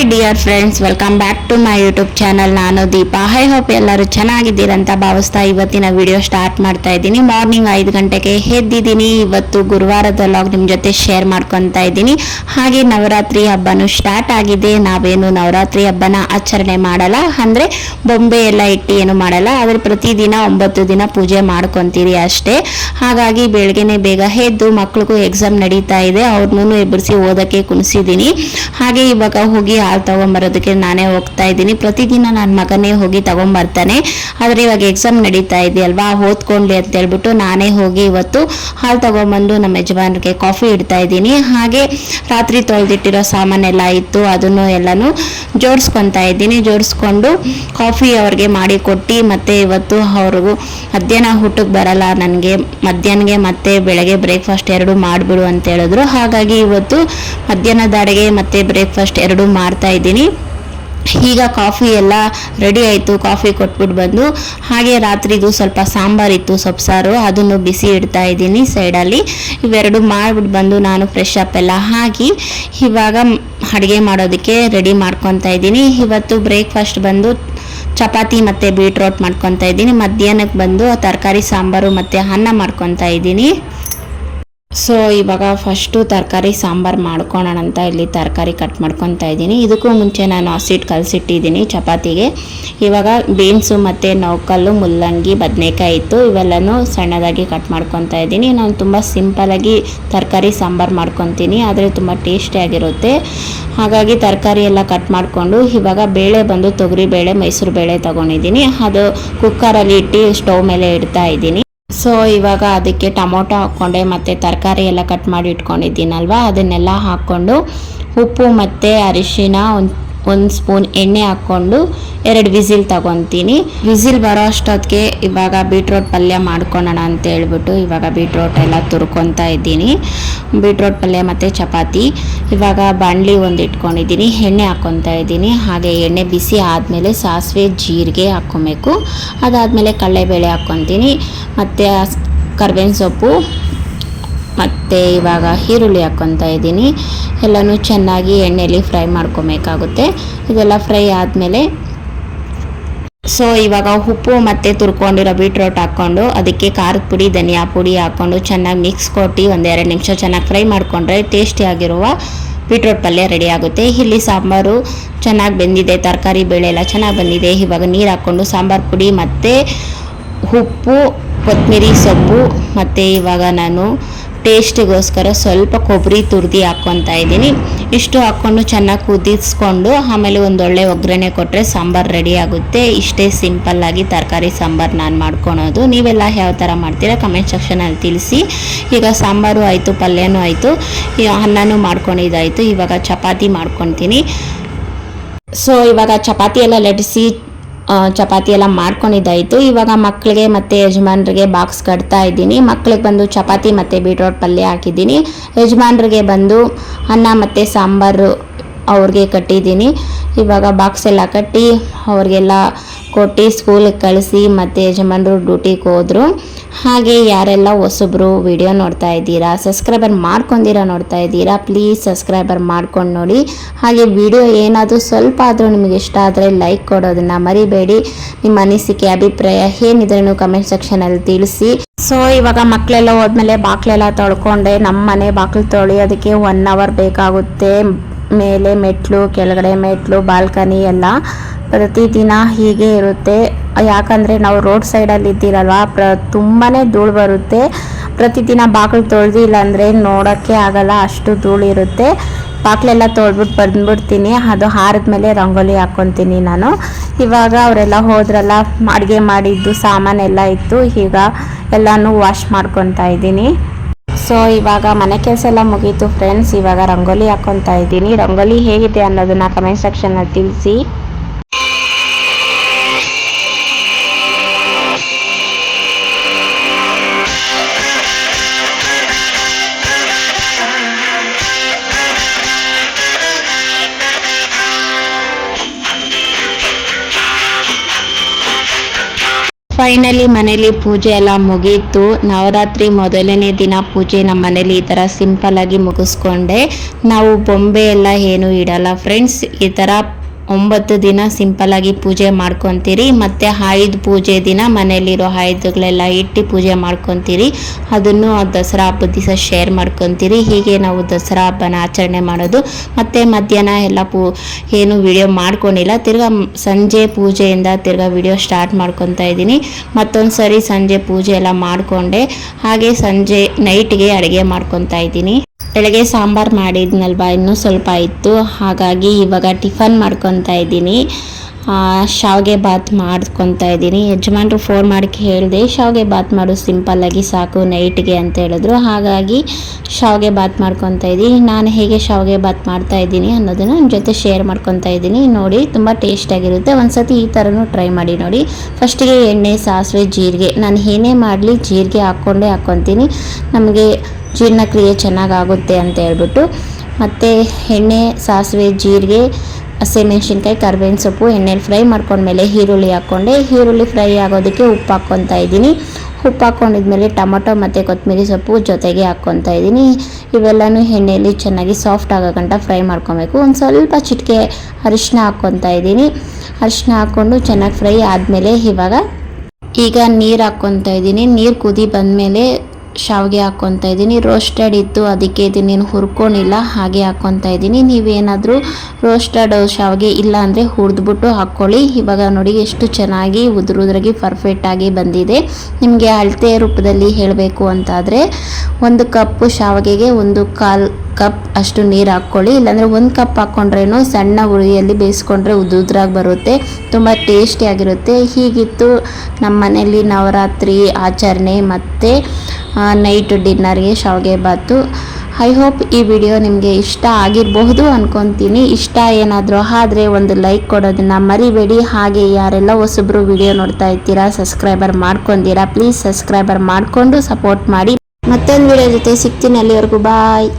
Hi dear friends welcome back to my YouTube channel ನಾನು Deepa. High hope ಎಲ್ಲರೂ ಚೆನ್ನಾಗಿದ್ದೀರಂತ ಭಾವಿಸ್ತಾ ಇವತ್ತಿನ ವಿಡಿಯೋ ಸ್ಟಾರ್ಟ್ ಮಾಡ್ತಾ ಇದ್ದೀನಿ. ಮಾರ್ನಿಂಗ್ ಐದು ಗಂಟೆಗೆ ಎದ್ದಿದ್ದೀನಿ. ಇವತ್ತು ಗುರುವಾರದ ಲಾಗ್ ನಿಮ್ಮ ಜೊತೆ ಶೇರ್ ಮಾಡ್ಕೊತಾ ಇದ್ದೀನಿ. ಹಾಗೆ ನವರಾತ್ರಿ ಹಬ್ಬನೂ ಸ್ಟಾರ್ಟ್ ಆಗಿದೆ. ನಾವೇನು ನವರಾತ್ರಿ ಹಬ್ಬನ ಆಚರಣೆ ಮಾಡಲ್ಲ. ಅಂದರೆ ಬೊಂಬೆ ಎಲ್ಲ ಇಟ್ಟು ಏನು ಮಾಡಲ್ಲ. ಆದರೆ ಪ್ರತಿದಿನ ಒಂಬತ್ತು ದಿನ ಪೂಜೆ ಮಾಡ್ಕೊತೀರಿ ಅಷ್ಟೇ. ಹಾಗಾಗಿ ಬೆಳಗ್ಗೆನೆ ಬೇಗ ಎದ್ದು ಮಕ್ಳಿಗೂ ಎಕ್ಸಾಮ್ ನಡೀತಾ ಇದೆ. ಅವ್ರನ್ನೂ ಎಬ್ಬರಿಸಿ ಓದೋಕ್ಕೆ ಕುಣಿಸಿದ್ದೀನಿ. ಹಾಗೆ ಇವಾಗ ಹೋಗಿ ಹಾಲು ತಗೊಂಬರೋದಕ್ಕೆ ನಾನೇ ಹೋಗ್ತಾ ಇದ್ದೀನಿ. ಪ್ರತಿದಿನ ನನ್ನ ಮಗನೇ ಹೋಗಿ ತಗೊಂಬರ್ತಾನೆ. ಆದರೆ ಇವಾಗ ಎಕ್ಸಾಮ್ ನಡೀತಾ ಇದೆಯಲ್ವಾ? ಓದ್ಕೊಂಡ್ಲಿ ಅಂತ ಹೇಳ್ಬಿಟ್ಟು ನಾನೇ ಹೋಗಿ ಇವತ್ತು ಹಾಲು ತಗೊಂಬಂದು ನಮ್ಮ ಯಜಮಾನ್ರಿಗೆ ಕಾಫಿ ಇಡ್ತಾ ಇದ್ದೀನಿ. ಹಾಗೆ ರಾತ್ರಿ ತೊಳೆದಿಟ್ಟಿರೋ ಸಾಮಾನೆಲ್ಲ ಇತ್ತು, ಅದನ್ನು ಎಲ್ಲನೂ ಜೋಡಿಸ್ಕೊತಾ ಇದ್ದೀನಿ. ಜೋಡಿಸ್ಕೊಂಡು ಕಾಫಿ ಅವ್ರಿಗೆ ಮಾಡಿ ಕೊಟ್ಟು ಮತ್ತೆ ಇವತ್ತು ಅವ್ರಿಗೂ ಮಧ್ಯಾಹ್ನ ಊಟಕ್ಕೆ ಬರಲ್ಲ, ನನಗೆ ಮಧ್ಯಾಹ್ನಗೆ ಮತ್ತೆ ಬೆಳಗ್ಗೆ ಬ್ರೇಕ್ಫಾಸ್ಟ್ ಎರಡು ಮಾಡಿಬಿಡು ಅಂತ ಹೇಳಿದ್ರು. ಹಾಗಾಗಿ ಇವತ್ತು ಮಧ್ಯಾಹ್ನದ ಅಡುಗೆ ಮತ್ತೆ ಬ್ರೇಕ್ಫಾಸ್ಟ್ ಎರಡು ಮಾಡ್ತಾ ಇದ್ದೀನಿ. ಈಗ ಕಾಫಿ ಎಲ್ಲ ರೆಡಿ ಆಯಿತು. ಕಾಫಿ ಕೊಟ್ಬಿಟ್ಟು ಬಂದು, ಹಾಗೆ ರಾತ್ರಿದು ಸ್ವಲ್ಪ ಸಾಂಬಾರಿತ್ತು ಸೊಪ್ಪು ಸಾರು ಅದನ್ನು ಬಿಸಿ ಇಡ್ತಾ ಇದ್ದೀನಿ ಸೈಡಲ್ಲಿ ಇವೆರಡು ಮಾಡಿಬಿಟ್ಟು ಬಂದು ನಾನು ಫ್ರೆಶ್ ಅಪ್ ಎಲ್ಲ ಹಾಕಿ, ಇವಾಗ ಅಡುಗೆ ಮಾಡೋದಕ್ಕೆ ರೆಡಿ ಮಾಡ್ಕೊತಾ ಇದ್ದೀನಿ. ಇವತ್ತು ಬ್ರೇಕ್ಫಾಸ್ಟ್ ಬಂದು ಚಪಾತಿ ಮತ್ತು ಬೀಟ್ರೋಟ್ ಮಾಡ್ಕೊತಾ ಇದ್ದೀನಿ. ಮಧ್ಯಾಹ್ನಕ್ಕೆ ಬಂದು ತರಕಾರಿ, ಸಾಂಬಾರು ಮತ್ತು ಅನ್ನ ಮಾಡ್ಕೊತಾ ಇದ್ದೀನಿ. ಸೊ ಇವಾಗ ಫಸ್ಟು ತರಕಾರಿ ಸಾಂಬಾರು ಮಾಡ್ಕೊಳ್ಳೋಣ ಅಂತ ಇಲ್ಲಿ ತರಕಾರಿ ಕಟ್ ಮಾಡ್ಕೊತಾ ಇದ್ದೀನಿ. ಇದಕ್ಕೂ ಮುಂಚೆ ನಾನು ಹಸಿಟ್ಟು ಕಲಸಿಟ್ಟಿದ್ದೀನಿ ಚಪಾತಿಗೆ. ಇವಾಗ ಬೀನ್ಸು ಮತ್ತು ನೌಕಲ್ಲು, ಮುಲ್ಲಂಗಿ, ಬದನೆಕಾಯಿ ಇತ್ತು. ಇವೆಲ್ಲನೂ ಸಣ್ಣದಾಗಿ ಕಟ್ ಮಾಡ್ಕೊತಾ ಇದ್ದೀನಿ. ನಾನು ತುಂಬ ಸಿಂಪಲಾಗಿ ತರಕಾರಿ ಸಾಂಬಾರು ಮಾಡ್ಕೊತೀನಿ. ಆದರೆ ತುಂಬ ಟೇಸ್ಟಿಯಾಗಿರುತ್ತೆ ಹಾಗಾಗಿ ತರಕಾರಿ ಎಲ್ಲ ಕಟ್ ಮಾಡಿಕೊಂಡು ಇವಾಗ ಬೇಳೆ ಬಂದು ತೊಗರಿ ಬೇಳೆ, ಮೈಸೂರು ಬೇಳೆ ತೊಗೊಂಡಿದ್ದೀನಿ. ಅದು ಕುಕ್ಕರಲ್ಲಿ ಇಟ್ಟು ಸ್ಟವ್ ಮೇಲೆ ಇಡ್ತಾ ಇದ್ದೀನಿ. ಸೊ, ಇವಾಗ ಅದಕ್ಕೆ ಟೊಮೊಟೊ ಹಾಕ್ಕೊಂಡೆ, ಮತ್ತು ತರಕಾರಿ ಎಲ್ಲ ಕಟ್ ಮಾಡಿ ಇಟ್ಕೊಂಡಿದ್ದೀನಲ್ವ? ಅದನ್ನೆಲ್ಲ ಹಾಕ್ಕೊಂಡು ಉಪ್ಪು ಮತ್ತು ಅರಿಶಿನ ಒಂದು ಒಂದು ಸ್ಪೂನ್ ಎಣ್ಣೆ ಹಾಕ್ಕೊಂಡು ಎರಡು ವಿಸಿಲ್ ತಗೊತೀನಿ. ವಿಸಿಲ್ ಬರೋ ಅಷ್ಟೊತ್ತಿಗೆ ಇವಾಗ ಬೀಟ್ರೋಟ್ ಪಲ್ಯ ಮಾಡ್ಕೊಳ್ಳೋಣ ಅಂತ ಹೇಳ್ಬಿಟ್ಟು ಇವಾಗ ಬೀಟ್ರೋಟ್ ಎಲ್ಲ ತುರ್ಕೊತಾ ಇದ್ದೀನಿ. ಬೀಟ್ರೋಟ್ ಪಲ್ಯ ಮತ್ತು ಚಪಾತಿ. ಇವಾಗ ಬಾಣಲಿ ಒಂದು ಇಟ್ಕೊಂಡಿದ್ದೀನಿ. ಎಣ್ಣೆ ಹಾಕ್ಕೊತಾ ಇದ್ದೀನಿ. ಹಾಗೆ ಎಣ್ಣೆ ಬಿಸಿ ಆದಮೇಲೆ ಸಾಸಿವೆ ಜೀರಿಗೆ ಹಾಕ್ಕೊಬೇಕು. ಅದಾದಮೇಲೆ ಕಡಲೆಬೇಳೆ ಹಾಕ್ಕೊತೀನಿ. ಮತ್ತು ಕರ್ಬೇವಿನ ಸೊಪ್ಪು ಮತ್ತು ಇವಾಗ ಈರುಳ್ಳಿ ಹಾಕ್ಕೊತಾ ಇದ್ದೀನಿ. ಎಲ್ಲನೂ ಚೆನ್ನಾಗಿ ಎಣ್ಣೆಯಲ್ಲಿ ಫ್ರೈ ಮಾಡ್ಕೊಬೇಕಾಗುತ್ತೆ. ಇದೆಲ್ಲ ಫ್ರೈ ಆದಮೇಲೆ ಸೊ, ಇವಾಗ ಉಪ್ಪು ಮತ್ತು ತುರ್ಕೊಂಡಿರೋ ಬೀಟ್ರೋಟ್ ಹಾಕ್ಕೊಂಡು ಅದಕ್ಕೆ ಖಾರದ ಪುಡಿ, ಧನಿಯಾ ಪುಡಿ ಹಾಕ್ಕೊಂಡು ಚೆನ್ನಾಗಿ ಮಿಕ್ಸ್ ಕೊಟ್ಟು ಒಂದೆರಡು ನಿಮಿಷ ಚೆನ್ನಾಗಿ ಫ್ರೈ ಮಾಡಿಕೊಂಡ್ರೆ ಟೇಸ್ಟಿಯಾಗಿರುವ ಬೀಟ್ರೋಟ್ ಪಲ್ಯ ರೆಡಿ ಆಗುತ್ತೆ. ಇಲ್ಲಿ ಸಾಂಬಾರು ಚೆನ್ನಾಗಿ ಬೆಂದಿದೆ, ತರಕಾರಿ ಬೇಳೆ ಎಲ್ಲ ಚೆನ್ನಾಗಿ ಬಂದಿದೆ. ಇವಾಗ ನೀರು ಹಾಕ್ಕೊಂಡು ಸಾಂಬಾರು ಪುಡಿ ಮತ್ತು ಉಪ್ಪು ಕೊತ್ತಂಬರಿ ಸೊಪ್ಪು ಮತ್ತು ಇವಾಗ ನಾನು ಟೇಸ್ಟಿಗೋಸ್ಕರ ಸ್ವಲ್ಪ ಕೊಬ್ಬರಿ ತುರ್ದಿ ಹಾಕ್ಕೊತಾ ಇದ್ದೀನಿ. ಇಷ್ಟು ಹಾಕ್ಕೊಂಡು ಚೆನ್ನಾಗಿ ಕುದಿಸ್ಕೊಂಡು ಆಮೇಲೆ ಒಂದೊಳ್ಳೆ ಒಗ್ಗರಣೆ ಕೊಟ್ಟರೆ ಸಾಂಬಾರು ರೆಡಿ ಆಗುತ್ತೆ. ಇಷ್ಟೇ ಸಿಂಪಲ್ಲಾಗಿ ತರಕಾರಿ ಸಾಂಬಾರು ನಾನು ಮಾಡ್ಕೊಳೋದು. ನೀವೆಲ್ಲ ಯಾವ ಥರ ಮಾಡ್ತೀರಾ ಕಮೆಂಟ್ ಸೆಕ್ಷನಲ್ಲಿ ತಿಳಿಸಿ. ಈಗ ಸಾಂಬಾರು ಆಯಿತು, ಪಲ್ಯನೂ ಆಯಿತು ಅನ್ನನೂ ಮಾಡ್ಕೊಂಡಿದ್ದಾಯಿತು. ಇವಾಗ ಚಪಾತಿ ಮಾಡ್ಕೊತೀನಿ ಸೊ ಇವಾಗ ಚಪಾತಿ ಎಲ್ಲ ಲಟ್ಟಿಸಿ ಚಪಾತಿ ಎಲ್ಲ ಮಾಡ್ಕೊಂಡಿದ್ದಾಯಿತು. ಇವಾಗ ಮಕ್ಕಳಿಗೆ ಮತ್ತು ಯಜಮಾನ್ರಿಗೆ ಬಾಕ್ಸ್ ಕಟ್ತಾ ಇದ್ದೀನಿ. ಮಕ್ಕಳಿಗೆ ಬಂದು ಚಪಾತಿ ಮತ್ತು ಬೀಟ್ರೋಟ್ ಪಲ್ಯ ಹಾಕಿದ್ದೀನಿ. ಯಜಮಾನ್ರಿಗೆ ಬಂದು ಅನ್ನ ಮತ್ತು ಸಾಂಬಾರು ಅವ್ರಿಗೆ ಕಟ್ಟಿದ್ದೀನಿ. ಇವಾಗ ಬಾಕ್ಸ್ ಎಲ್ಲ ಕಟ್ಟಿ ಅವ್ರಿಗೆಲ್ಲ ಕೊಟ್ಟು ಸ್ಕೂಲಿಗೆ ಕಳಿಸಿ ಮತ್ತು ಯಜಮಾನರು ಡ್ಯೂಟಿಗೆ ಹೋದರು. ಹಾಗೆ ಯಾರೆಲ್ಲ ಹೊಸಬ್ರು ವಿಡಿಯೋ ನೋಡ್ತಾ ಇದ್ದೀರಾ ಸಬ್ಸ್ಕ್ರೈಬರ್ ಮಾಡ್ಕೊಂಡಿರೋ ನೋಡ್ತಾ ಇದ್ದೀರಾ ಪ್ಲೀಸ್ ಸಬ್ಸ್ಕ್ರೈಬರ್ ಮಾಡ್ಕೊಂಡು ನೋಡಿ. ಹಾಗೆ ವಿಡಿಯೋ ಏನಾದರೂ ಸ್ವಲ್ಪ ಆದರೂ ನಿಮಗೆ ಇಷ್ಟ ಆದರೆ ಲೈಕ್ ಕೊಡೋದನ್ನು ಮರಿಬೇಡಿ. ನಿಮ್ಮ ಅನಿಸಿಕೆ, ಅಭಿಪ್ರಾಯ ಏನಿದ್ರೂ ಕಮೆಂಟ್ ಸೆಕ್ಷನಲ್ಲಿ ತಿಳಿಸಿ. ಸೊ ಇವಾಗ ಮಕ್ಕಳೆಲ್ಲ ಹೋದ್ಮೇಲೆ ಬಾಕ್ಲೆಲ್ಲ ತೊಳ್ಕೊಂಡೆ. ನಮ್ಮ ಮನೆ ಬಾಕ್ಲು ತೊಳೆಯೋದಕ್ಕೆ ಒನ್ ಅವರ್ ಬೇಕಾಗುತ್ತೆ. ಮೇಲೆ ಮೆಟ್ಲು, ಕೆಳಗಡೆ ಮೆಟ್ಲು ಬಾಲ್ಕನಿ ಎಲ್ಲ. ಪ್ರತಿದಿನ ಹೀಗೆ ಇರುತ್ತೆ. ಯಾಕಂದರೆ ನಾವು ರೋಡ್ ಸೈಡಲ್ಲಿ ಇದ್ದೀರಲ್ವ, ಪ್ರ ತುಂಬಾ ಧೂಳು ಬರುತ್ತೆ. ಪ್ರತಿದಿನ ಬಾಗಿಲು ತೊಳೆದಿಲ್ಲ ಅಂದರೆ ನೋಡೋಕ್ಕೆ ಆಗಲ್ಲ, ಅಷ್ಟು ಧೂಳು ಇರುತ್ತೆ. ಬಾಗಿಲೆಲ್ಲ ತೊಳ್ಬಿಟ್ಟು ಬಂದ್ಬಿಡ್ತೀನಿ, ಅದು ಹಾರಿದ್ಮೇಲೆ ರಂಗೋಲಿ ಹಾಕ್ಕೊತೀನಿ ನಾನು. ಇವಾಗ ಅವರೆಲ್ಲ ಹೋದ್ರಲ್ಲ, ಅಡುಗೆ ಮಾಡಿದ್ದು ಸಾಮಾನೆಲ್ಲ ಇತ್ತು, ಈಗ ಎಲ್ಲನೂ ವಾಶ್ ಮಾಡ್ಕೊತಾ ಇದ್ದೀನಿ. ಸೊ ಇವಾಗ ಮನೆ ಕೆಲಸ ಎಲ್ಲ ಮುಗೀತು ಫ್ರೆಂಡ್ಸ್ ಇವಾಗ ರಂಗೋಲಿ ಹಾಕ್ಕೊತಾ ಇದ್ದೀನಿ. ರಂಗೋಲಿ ಹೇಗಿದೆ ಅನ್ನೋದನ್ನ ಕಮೆಂಟ್ ಸೆಕ್ಷನಲ್ಲಿ ತಿಳಿಸಿ. ಫೈನಲಿ ಮನೇಲಿ ಪೂಜೆ ಎಲ್ಲ ಮುಗೀತು. ನವರಾತ್ರಿ ಮೊದಲನೇ ದಿನ ಪೂಜೆ ನಮ್ಮ ಮನೇಲಿ ಈ ಥರ ಸಿಂಪಲ್ ಆಗಿ ಮುಗಿಸ್ಕೊಂಡೆ. ನಾವು ಬೊಂಬೆ ಎಲ್ಲ ಏನು ಇಡಲ್ಲ ಫ್ರೆಂಡ್ಸ್. ಈ ಥರ ಒಂಬತ್ತು ದಿನ ಸಿಂಪಲ್ ಆಗಿ ಪೂಜೆ ಮಾಡ್ಕೊತೀರಿ, ಮತ್ತು ಆಯುಧ ಪೂಜೆ ದಿನ ಮನೆಯಲ್ಲಿರೋ ಆಯುಧಗಳೆಲ್ಲ ಇಟ್ಟು ಪೂಜೆ ಮಾಡ್ಕೊತೀರಿ. ಅದನ್ನು ದಸರಾ ಹಬ್ಬದ ದಿವಸ ಶೇರ್ ಮಾಡ್ಕೊತೀರಿ. ಹೀಗೆ ನಾವು ದಸರಾ ಹಬ್ಬನ ಆಚರಣೆ ಮಾಡೋದು. ಮತ್ತು ಮಧ್ಯಾಹ್ನ ಎಲ್ಲ ಪೂ, ಏನು ವಿಡಿಯೋ ಮಾಡ್ಕೊಂಡಿಲ್ಲ. ತಿರ್ಗಾ ಸಂಜೆ ಪೂಜೆಯಿಂದ ತಿರ್ಗಾ ವಿಡಿಯೋ ಸ್ಟಾರ್ಟ್ ಮಾಡ್ಕೊತಾ ಇದ್ದೀನಿ. ಮತ್ತೊಂದು ಸರಿ ಸಂಜೆ ಪೂಜೆ ಎಲ್ಲ ಮಾಡಿಕೊಂಡೆ. ಹಾಗೆ ಸಂಜೆ ನೈಟ್ಗೆ ಅಡುಗೆ ಮಾಡ್ಕೊತಾ ಇದ್ದೀನಿ. ಬೆಳಗ್ಗೆ ಸಾಂಬಾರು ಮಾಡಿದ್ನಲ್ವ ಇನ್ನೂ ಸ್ವಲ್ಪ ಇತ್ತು. ಹಾಗಾಗಿ ಇವಾಗ ಟಿಫನ್ ಮಾಡ್ಕೊತಾ ಇದ್ದೀನಿ. ಶಾವ್ಗೆ ಬಾತ್ ಮಾಡ್ಕೊತಾ ಇದ್ದೀನಿ. ಯಜಮಾನ್ರು ಫೋನ್ ಮಾಡಿ ಹೇಳಿದೆ, ಶಾವಿಗೆ ಬಾತ್ ಮಾಡು ಸಿಂಪಲ್ಲಾಗಿ ಸಾಕು ನೈಟ್ಗೆ ಅಂತ ಹೇಳಿದ್ರು. ಹಾಗಾಗಿ ಶಾವಿಗೆ ಬಾತ್ ಮಾಡ್ಕೊತಾ ಇದ್ದೀನಿ. ನಾನು ಹೇಗೆ ಶಾವಿಗೆ ಬಾತ್ ಮಾಡ್ತಾ ಇದ್ದೀನಿ ಅನ್ನೋದನ್ನು ನಿಮ್ಮ ಜೊತೆ ಶೇರ್ ಮಾಡ್ಕೊತಾ ಇದ್ದೀನಿ. ನೋಡಿ, ತುಂಬ ಟೇಸ್ಟಾಗಿರುತ್ತೆ ಒಂದಸತಿ ಈ ಥರನೂ ಟ್ರೈ ಮಾಡಿ ನೋಡಿ. ಫಸ್ಟಿಗೆ ಎಣ್ಣೆ, ಸಾಸಿವೆ, ಜೀರಿಗೆ. ನಾನು ಏನೇ ಮಾಡಲಿ ಜೀರಿಗೆ ಹಾಕ್ಕೊಂಡೇ ಹಾಕ್ಕೊತೀನಿ ನಮಗೆ ಜೀರ್ಣಕ್ರಿಯೆ ಚೆನ್ನಾಗಾಗುತ್ತೆ ಅಂತ ಹೇಳ್ಬಿಟ್ಟು. ಮತ್ತು ಎಣ್ಣೆ, ಸಾಸಿವೆ, ಜೀರಿಗೆ ಹಸಿಮೆಣ್ಸಿನ್ಕಾಯಿ ಕರ್ಬೇವಿನ ಸೊಪ್ಪು, ಎಣ್ಣೆಲಿ ಫ್ರೈ ಮಾಡ್ಕೊಂಡ್ಮೇಲೆ ಈರುಳ್ಳಿ ಹಾಕ್ಕೊಂಡೆ. ಈರುಳ್ಳಿ ಫ್ರೈ ಆಗೋದಕ್ಕೆ ಉಪ್ಪು ಹಾಕ್ಕೊತಾ ಇದ್ದೀನಿ. ಉಪ್ಪು ಹಾಕ್ಕೊಂಡಿದ್ಮೇಲೆ ಟೊಮೊಟೊ ಮತ್ತು ಕೊತ್ತಂಬರಿ ಸೊಪ್ಪು ಜೊತೆಗೆ ಹಾಕ್ಕೊತಾ ಇದ್ದೀನಿ. ಇವೆಲ್ಲನೂ ಎಣ್ಣೆಯಲ್ಲಿ ಚೆನ್ನಾಗಿ ಸಾಫ್ಟ್ ಆಗೋ ಗಂಟ ಫ್ರೈ ಮಾಡ್ಕೊಬೇಕು. ಒಂದು ಸ್ವಲ್ಪ ಚಿಟಿಕೆ ಅರಿಶಿನ ಹಾಕ್ಕೊತಾ ಇದ್ದೀನಿ. ಅರಿಶಿನ ಹಾಕ್ಕೊಂಡು ಚೆನ್ನಾಗಿ ಫ್ರೈ ಆದಮೇಲೆ ಇವಾಗ ಈಗ ನೀರು ಹಾಕ್ಕೊತಾ ಇದ್ದೀನಿ. ನೀರು ಕುದಿ ಬಂದಮೇಲೆ ಶಾವಿಗೆ ಹಾಕ್ಕೊತಾ ಇದ್ದೀನಿ. ರೋಸ್ಟೆಡ್ ಇತ್ತು, ಅದಕ್ಕೆ ಇದನ್ನೇನು ಹುರ್ಕೊಂಡಿಲ್ಲ, ಹಾಗೆ ಹಾಕ್ಕೊತಾ ಇದ್ದೀನಿ. ನೀವೇನಾದರೂ ರೋಸ್ಟೆಡ್ ಶಾವಿಗೆ ಇಲ್ಲ ಅಂದರೆ ಹುರಿದ್ಬಿಟ್ಟು ಹಾಕ್ಕೊಳ್ಳಿ. ಇವಾಗ ನೋಡಿ ಎಷ್ಟು ಚೆನ್ನಾಗಿ ಉದುರುದ್ರಾಗಿ ಪರ್ಫೆಕ್ಟಾಗಿ ಬಂದಿದೆ. ನಿಮಗೆ ಅಳತೆ ರೂಪದಲ್ಲಿ ಹೇಳಬೇಕು ಅಂತಾದರೆ, ಒಂದು ಕಪ್ಪು ಶಾವಿಗೆಗೆ ಒಂದು ಕಾಲು ಕಪ್ ಅಷ್ಟು ನೀರು ಹಾಕ್ಕೊಳ್ಳಿ. ಇಲ್ಲಾಂದರೆ ಒಂದು ಕಪ್ ಹಾಕ್ಕೊಂಡ್ರೇನು ಸಣ್ಣ ಉರಿಯಲ್ಲಿ ಬೇಯಿಸ್ಕೊಂಡ್ರೆ ಉದುದ್ರಾಗಿ ಬರುತ್ತೆ. ತುಂಬ ಟೇಸ್ಟಿಯಾಗಿರುತ್ತೆ ಹೀಗಿತ್ತು ನಮ್ಮ ಮನೆಯಲ್ಲಿ ನವರಾತ್ರಿ ಆಚರಣೆ ಮತ್ತು ನೈಟ್ ಡಿನ್ನರ್ಗೆ ಶಾವಿಗೆ ಬಾತು ಐ ಹೋಪ್ ಈ ವಿಡಿಯೋ ನಿಮಗೆ ಇಷ್ಟ ಆಗಿರಬಹುದು ಅನ್ಕೊತೀನಿ. ಇಷ್ಟ ಏನಾದರೂ ಆದರೆ ಒಂದು ಲೈಕ್ ಕೊಡೋದನ್ನು ಮರಿಬೇಡಿ. ಹಾಗೆ ಯಾರೆಲ್ಲ ಹೊಸಬ್ರು ವಿಡಿಯೋ ನೋಡ್ತಾ ಇರ್ತೀರಾ ಸಬ್ಸ್ಕ್ರೈಬರ್ ಮಾಡ್ಕೊಂಡಿರಾ, ಪ್ಲೀಸ್ ಸಬ್ಸ್ಕ್ರೈಬರ್ ಮಾಡಿಕೊಂಡು ಸಪೋರ್ಟ್ ಮಾಡಿ. ಮತ್ತೊಂದು ವಿಡಿಯೋ ಜೊತೆ ಸಿಗ್ತೀನಿ ಅಲ್ಲಿವರೆಗೂ. ಬಾಯ್.